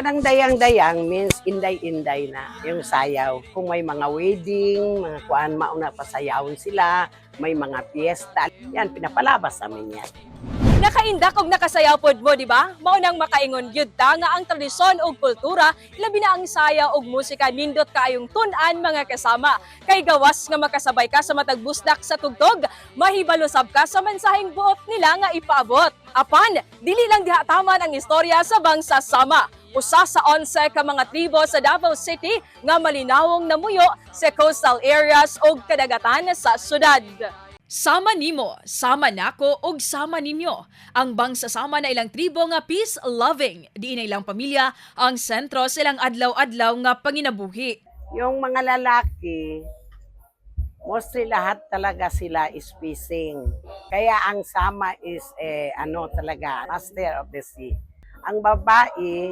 Kanang dayang-dayang means inday-inday na yung sayaw. Kung may mga wedding, mga kuan mauna pasayawon sila, may mga piyesta, yan pinapalabas namin yan. Nakaindak og nakasayaw pod mo, di ba? Mao nang makaingon gyud ta nga ang tradisyon ug kultura labi na ang sayaw ug musika nindot kaayong tun-an mga kasama. Kay gawas nga makasabay ka sa matag busdak sa tugtog, mahibalusab ka sa mensaheng buot nila nga ipaabot. Apan, dili lang diha taman ang istorya sa bangsa sama. Usa sa 11 ka mga tribo sa Davao City nga malinawong namuyo sa coastal areas ug kadagatan sa syudad. Sama nimo, sama nako ug sama ninyo. Ang bangsa sama na ilang tribo nga peace-loving. Di na ilang pamilya ang sentro silang adlaw-adlaw nga panginabuhi. Yung mga lalaki, mostly lahat talaga sila is fishing. Kaya ang sama is eh, ano talaga, master of the sea. Ang babae,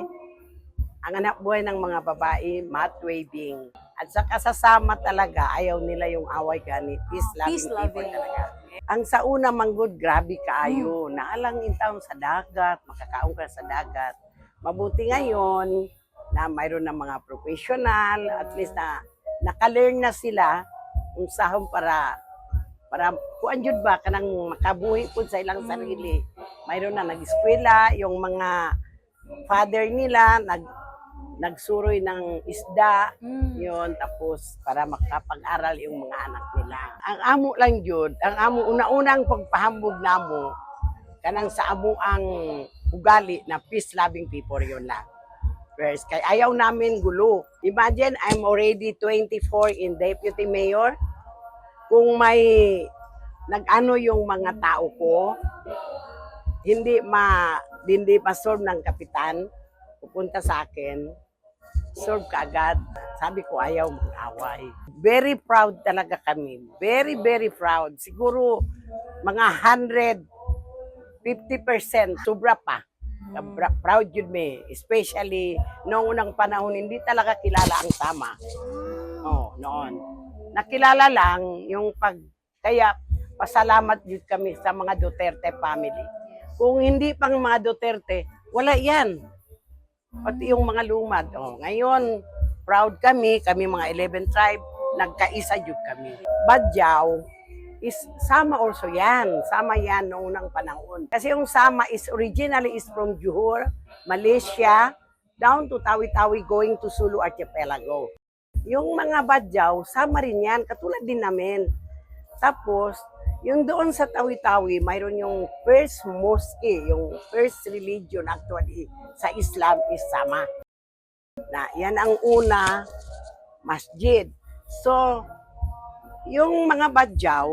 ang anak buhay ng mga babae, mat waving. At sa kasasama talaga, ayaw nila yung away gani. Peace loving Peace loving. talaga. Ang sa una manggod, grabe kaayo. Naalang intaon sa dagat, makakaon ka sa dagat. Mabuti ngayon na mayroon ng mga professional, at least na naka-learn na sila kung sahon para para kuan jud ba kanang makabuhi pud sa ilang sarili. Mayroon na nag-eskwela, yung mga father nila nag nagsuroy ng isda, yon tapos para makapag-aral yung mga anak nila. Ang amo lang jud, ang amo una-unang pagpahambog namo kanang sa amo ang ugali na peace loving people yon lang. First, kay ayaw namin gulo. Imagine, I'm already 24 in deputy mayor. Kung may nag-ano yung mga tao ko, hindi ma hindi pa solve ng kapitan, pupunta sa akin, solve ka agad. Sabi ko, ayaw mag-away. Very proud talaga kami. Very, very proud. Siguro, mga 150% sobra pa. Proud yun me. Especially, noong unang panahon, hindi talaga kilala ang tama. Oh, noon. Nakilala lang yung pag, kaya pasalamat yun kami sa mga Duterte family. Kung hindi pang mga Duterte, wala yan. Pati yung mga lumad. Oh, ngayon, proud kami, kami mga 11 tribe, nagkaisa yun kami. Badyaw is Sama also yan. Sama yan noong unang panahon. Kasi yung Sama is originally is from Johor, Malaysia, down to Tawi-Tawi going to Sulu Archipelago. Yung mga Badyaw, sama rin yan, katulad din namin. Tapos, yung doon sa Tawi-Tawi, mayroon yung first mosque, yung first religion actually sa Islam is Sama. Na, yan ang una, masjid. So, yung mga badyaw,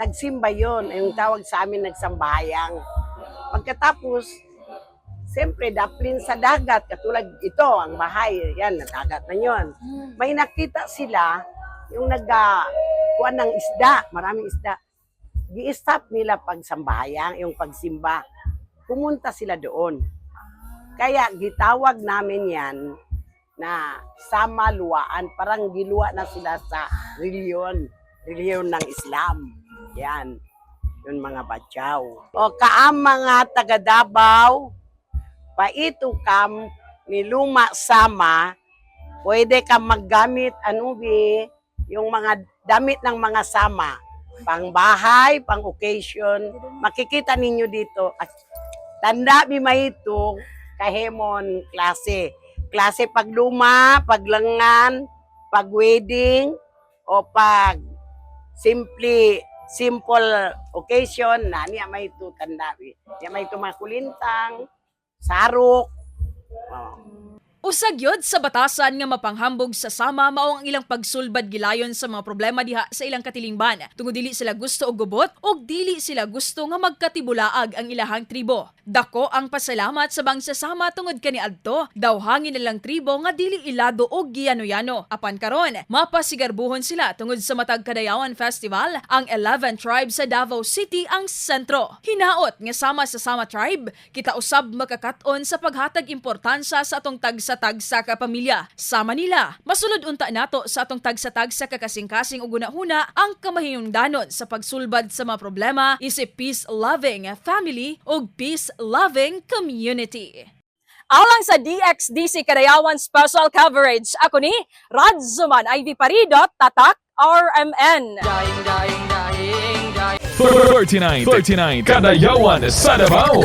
nagsimba yon yung tawag sa amin nagsambayang. Pagkatapos, siyempre, daplin sa dagat, katulad ito, ang bahay, yan, nadagat na yon. May nakita sila, yung nagga, kuha ng isda, maraming isda. Gi-stop nila pagsambayang, yung pagsimba. Pumunta sila doon. Kaya gitawag namin yan na sama luwaan. Parang giluwa na sila sa reliyon. Reliyon ng Islam. Yan. Yun mga badyaw. O kaam mga taga Davao, paito kam ni Luma Sama, pwede ka maggamit anubi yung mga damit ng mga sama. Pang bahay, pang occasion. Makikita ninyo dito. At tanda mi mahito kahemon klase. Klase pag luma, paglangan, pag wedding, o pag simply simple occasion na niya may ito tanda mi. Niya may ito sarok. Oh. Usag yod sa batasan nga mapanghambog sa sama mao ang ilang pagsulbad gilayon sa mga problema diha sa ilang katilingban. Tungod dili sila gusto og gubot og dili sila gusto nga magkatibulaag ang ilahang tribo. Dako ang pasalamat sa bangsa sama tungod kani adto dawhangin nilang tribo nga dili ilado og giyano-yano. Apan karon, mapasigarbuhon sila tungod sa Matag Kadayawan Festival, ang 11 tribes sa Davao City ang sentro. Hinaot nga sama sa Sama Tribe, kita usab makakaton sa paghatag importansya sa atong tagsa-tagsa ka pamilya. Sama nila, masulod unta nato sa atong tagsa-tagsa ka kasing-kasing ug hunahuna ang kamahingdanon sa pagsulbad sa mga problema isip peace-loving family ug peace-loving community. Alang sa DXDC Karayawan Special Coverage, ako ni Radzuman Ivy Parido, Tatak RMN. 39, 39, Kadayawan sa Davao.